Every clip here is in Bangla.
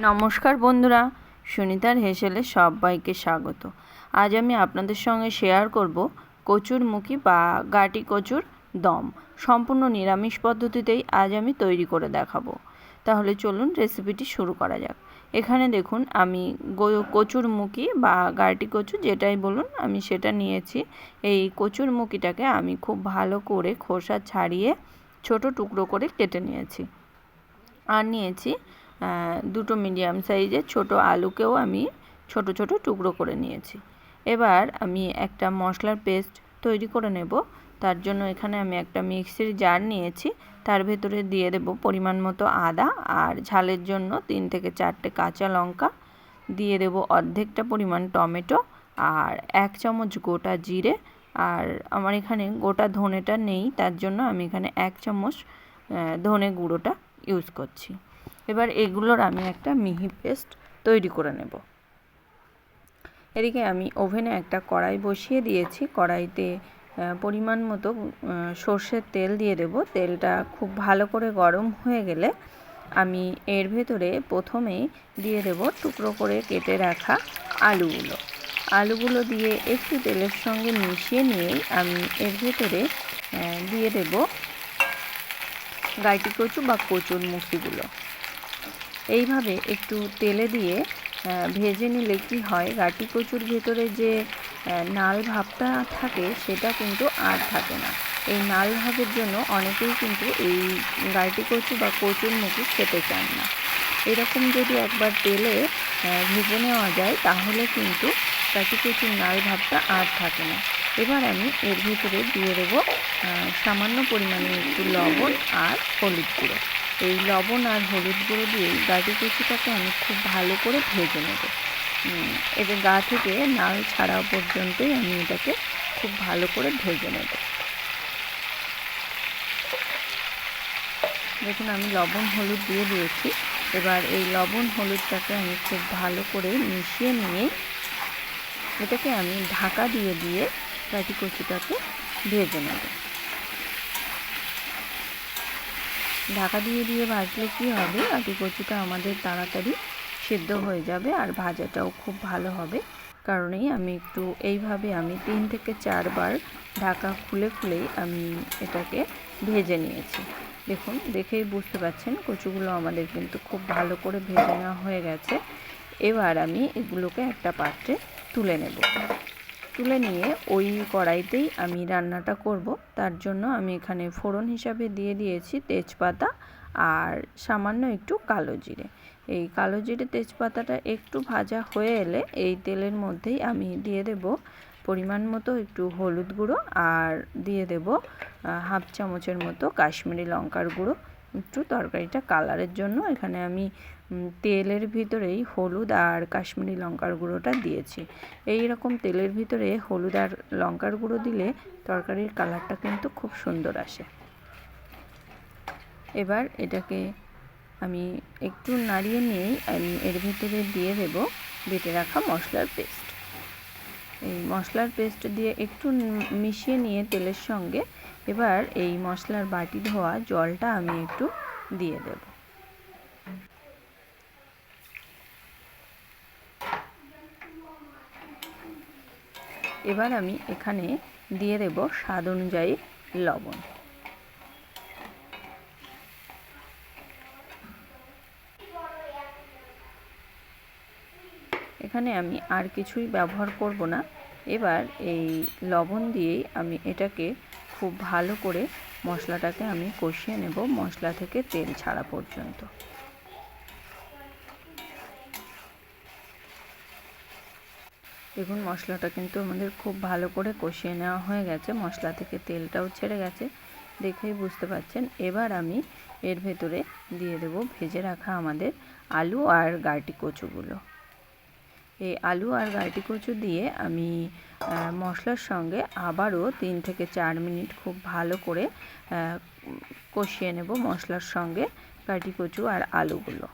নমস্কার বন্ধুরা, সুনিতার হেসেলে সবাইকে স্বাগত। আজ আমি আপনাদের সঙ্গে শেয়ার করব কচুরমুখী বা গাটি কচুর দম। সম্পূর্ণ নিরামিষ পদ্ধতিতেই আজ আমি তৈরি করে দেখাবো। তাহলে চলুন রেসিপিটি শুরু করা যাক। এখানে দেখুন, আমি কচুরমুখী বা গাটি কচু যেটাই বলুন, আমি সেটা নিয়েছি। এই কচুরমুখীটাকে আমি খুব ভালো করে খোসা ছাড়িয়ে ছোট টুকরো করে কেটে নিয়েছি। আর নিয়েছি দুটো মিডিয়াম সাইজের ছোট আলুকেও আমি ছোট ছোট টুকরো করে নিয়েছি। এবার আমি একটা মশলার পেস্ট তৈরি করে নেব। তার জন্য এখানে আমি একটা মিক্সির জার নিয়েছি। তার ভেতরে দিয়ে দেব পরিমাণ মতো আদা আর ঝালের জন্য তিন থেকে চারটে কাঁচা লঙ্কা। দিয়ে দেব অর্ধেকটা পরিমাণ টমেটো আর এক চামচ গোটা জিরে। আর আমার এখানে গোটা ধনেটা নেই, তার জন্য আমি এখানে এক চামচ ধনে গুঁড়োটা ইউজ করছি। এবার এগুলোর আমি একটা মিহি পেস্ট তৈরি করে নেব। এদিকে আমি ওভেনে একটা কড়াই বসিয়ে দিয়েছি। কড়াইতে পরিমাণ মতো সর্ষের তেল দিয়ে দেব। তেলটা খুব ভালো করে গরম হয়ে গেলে আমি এর ভেতরে প্রথমেই দিয়ে দেব টুকরো করে কেটে রাখা আলুগুলো। আলুগুলো দিয়ে একটু তেলের সঙ্গে মিশিয়ে নিয়েই আমি এর ভেতরে দিয়ে দেব গাইটি কচু বা কচুর মুখিগুলো এইভাবে একটু তেলে দিয়ে ভেজে নিলে কি হয়, গাটি কচুর ভেতরে যে নাল ভাবটা থাকে সেটা কিন্তু আর থাকে না। এই নাল ভাবের জন্য অনেকেই কিন্তু এই গাটি কচু বা কচুর মুখি খেতে চান না। এরকম যদি একবার তেলে ভেজে নেওয়া যায়, তাহলে কিন্তু গাটি কচুর নাল ভাবটা আর থাকে না। এবার আমি এর ভিতরে দিয়ে দেবো সামান্য পরিমাণে একটু লবণ আর হলুদ গুঁড়ো। এই লবণ আর হলুদ গুঁড়ো দিয়ে গাটি কুচিটাকে আমি খুব ভালো করে ভেজে নেব। এদের গা থেকে নাল ছাড়া পর্যন্তই আমি এটাকে খুব ভালো করে ভেজে নেব। দেখুন, আমি লবণ হলুদ দিয়ে দিয়েছি। এবার এই লবণ হলুদটাকে আমি খুব ভালো করে মিশিয়ে নিয়ে এটাকে আমি ঢাকা দিয়ে দিয়ে কাটি কচুটাকে ভেজে নেব। ঢাকা দিয়ে দিয়ে ভাজলে কি হবে? আটি কচুটা আমাদের তাড়াতাড়ি সেদ্ধ হয়ে যাবে আর ভাজাটাও খুব ভালো হবে। কারণেই আমি একটু এইভাবে আমি তিন থেকে চারবার ঢাকা খুলে খুলেই আমি এটাকে ভেজে নিয়েছি। দেখুন, দেখেই বুঝতে পারছেন কচুগুলো আমাদের কিন্তু খুব ভালো করে ভেজে নেওয়া হয়ে গেছে। এবার আমি এগুলোকে একটা পাত্রে তুলে নেব। তুলে নিয়ে ওই কড়াইতেই আমি রান্নাটা করব। তার জন্য আমি এখানে ফোড়ন হিসাবে দিয়ে দিয়েছি তেজপাতা আর সামান্য একটু কালো জিরে। এই কালো জিরে তেজপাতাটা একটু ভাজা হয়ে এলে এই তেলের মধ্যেই আমি দিয়ে দেব পরিমাণ মতো একটু হলুদ গুঁড়ো আর দিয়ে দেব হাফ চামচের মতো কাশ্মীরি লঙ্কার গুঁড়ো। একটু তরকারিটা কালারের জন্য এখানে আমি তেলের ভিতরেই হলুদ আর কাশ্মীরি লঙ্কার গুঁড়োটা দিয়েছি। এই রকম তেলের ভিতরে হলুদ আর লঙ্কার গুঁড়ো দিলে তরকারির কালারটা কিন্তু খুব সুন্দর আসে। এবার এটাকে আমি একটু নাড়িয়ে নিয়েই আমি এর ভিতরে দিয়ে দেব বেটে রাখা মশলার পেস্ট। এই মশলার পেস্ট দিয়ে একটু মিশিয়ে নিয়ে তেলের সঙ্গে এবার এই মশলার বাটি ধোয়া জলটা আমি একটু দিয়ে দেব। এবার আমি এখানে দিয়ে দেব স্বাদ অনুযায়ী লবণ। এখানে আমি আর কিছুই ব্যবহার করব না। এবার এই লবণ দিয়েই আমি এটাকে খুব ভালো করে মশলাটাকে আমি কষিয়ে নেব মশলা থেকে তেল ছাড়া পর্যন্ত। দেখুন, মশলাটা কিন্তু আমাদের খুব ভালো করে কষিয়ে নেওয়া হয়ে গেছে, মশলা থেকে তেলটাও ছেড়ে গেছে। দেখেই বুঝতে পারছেন এবার আমি এর ভেতরে দিয়ে দেব ভেজে রাখা আমাদের আলু আর গাটি কচুগুলো। এই আলু আর গাটি কচু দিয়ে আমি মশলার সঙ্গে আবারও তিন থেকে চার মিনিট খুব ভালো করে কষিয়ে নেব মশলার সঙ্গে গাটি কচু আর আলুগুলো।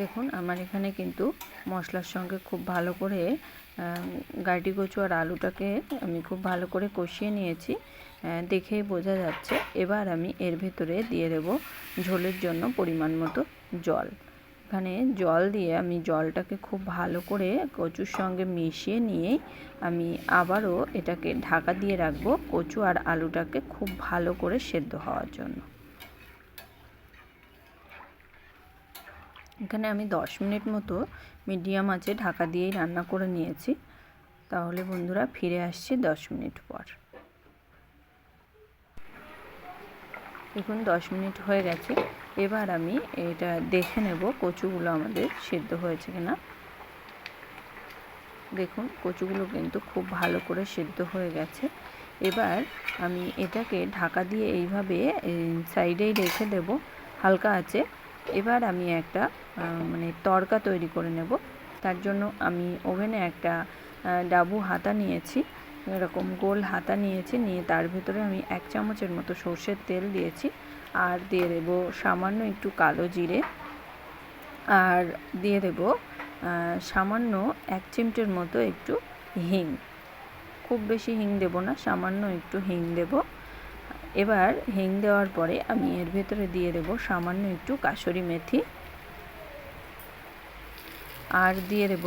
দেখুন, আমার এখানে কিন্তু মশলার সঙ্গে খুব ভালো করে গাটি কচু আর আলুটাকে আমি খুব ভালো করে কষিয়ে নিয়েছি। দেখেই বোঝা যাচ্ছে। এবার আমি এর ভেতরে দিয়ে দেব ঝোলের জন্য পরিমাণ মতো জল। এখানে জল দিয়ে আমি জলটাকে খুব ভালো করে কচুর সঙ্গে মিশিয়ে নিয়েই আমি আবারও এটাকে ঢাকা দিয়ে রাখব কচু আর আলুটাকে খুব ভালো করে সেদ্ধ হওয়ার জন্য। এখানে আমি দশ মিনিট মতো মিডিয়াম আছে ঢাকা দিয়েই রান্না করে নিয়েছি। তাহলে বন্ধুরা ফিরে আসছি দশ মিনিট পর। দেখুন, দশ মিনিট হয়ে গেছে। এবার আমি এটা দেখে নেব কচুগুলো আমাদের সেদ্ধ হয়েছে কিনা। দেখুন, কচুগুলো কিন্তু খুব ভালো করে সেদ্ধ হয়ে গেছে। এবার আমি এটাকে ঢাকা দিয়ে এইভাবে সাইডেই রেখে দেব হালকা আছে এবার আমি একটা মানে তড়কা তৈরি করে নেব। তার জন্য আমি ওভেনে একটা ডাবু হাতা নিয়েছি। এরকম গোল হাতা নিয়েছি। নিয়ে তার ভিতরে আমি এক চামচের মতো সর্ষের তেল দিয়েছি। আর দিয়ে দেব সামান্য একটু কালো জিরে। আর দিয়ে দেব সামান্য এক চিমটের মতো একটু হিং। খুব বেশি হিং দেব না, সামান্য একটু হিং দেব। এবার হিং দেওয়ার পরে আমি এর ভেতরে দিয়ে দেব সামান্য একটু কাসরি মেথি। আর দিয়ে দেব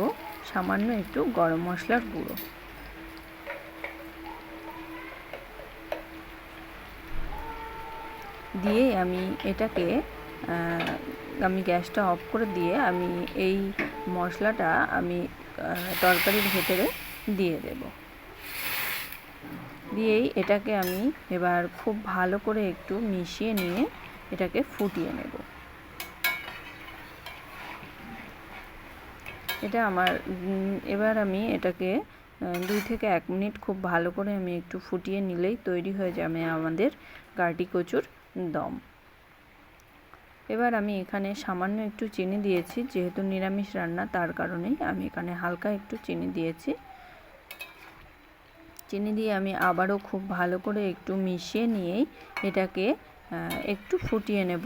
সামান্য একটু গরম মশলার গুঁড়ো। দিয়ে আমি এটাকে আমি গ্যাসটা অফ করে দিয়ে আমি এই মশলাটা আমি তরকারির ভেতরে দিয়ে দেব। দিয়েই এটাকে আমি এবার খুব ভালো করে একটু মিশিয়ে নিয়ে এটাকে ফুটিয়ে নেব। এটা আমার এবার আমি এটাকে দুই থেকে এক মিনিট খুব ভালো করে আমি একটু ফুটিয়ে নিলেই তৈরি হয়ে যাবে আমাদের গাটি কচুর দম। এবার আমি এখানে সামান্য একটু চিনি দিয়েছি, যেহেতু নিরামিষ রান্না তার কারণেই আমি এখানে হালকা একটু চিনি দিয়েছি। চিনি দিয়ে আমি আবারও খুব ভালো করে একটু মিশিয়ে নিয়েই এটাকে একটু ফুটিয়ে নেব।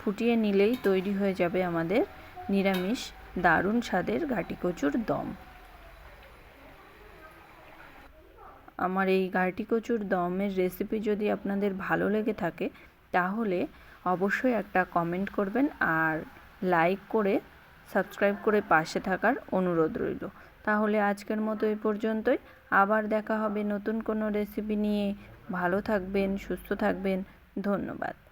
ফুটিয়ে নিলেই তৈরি হয়ে যাবে আমাদের নিরামিষ দারুণ স্বাদের গাটি কচুর দম। আমার এই গাটি কচুর দমের রেসিপি যদি আপনাদের ভালো লেগে থাকে, তাহলে অবশ্যই একটা কমেন্ট করবেন আর লাইক করে সাবস্ক্রাইব করে পাশে থাকার অনুরোধ রইল। তাহলে আজকের মতো এই পর্যন্তই। আবার দেখা হবে নতুন কোনো রেসিপি নিয়ে। ভালো থাকবেন, সুস্থ থাকবেন। ধন্যবাদ।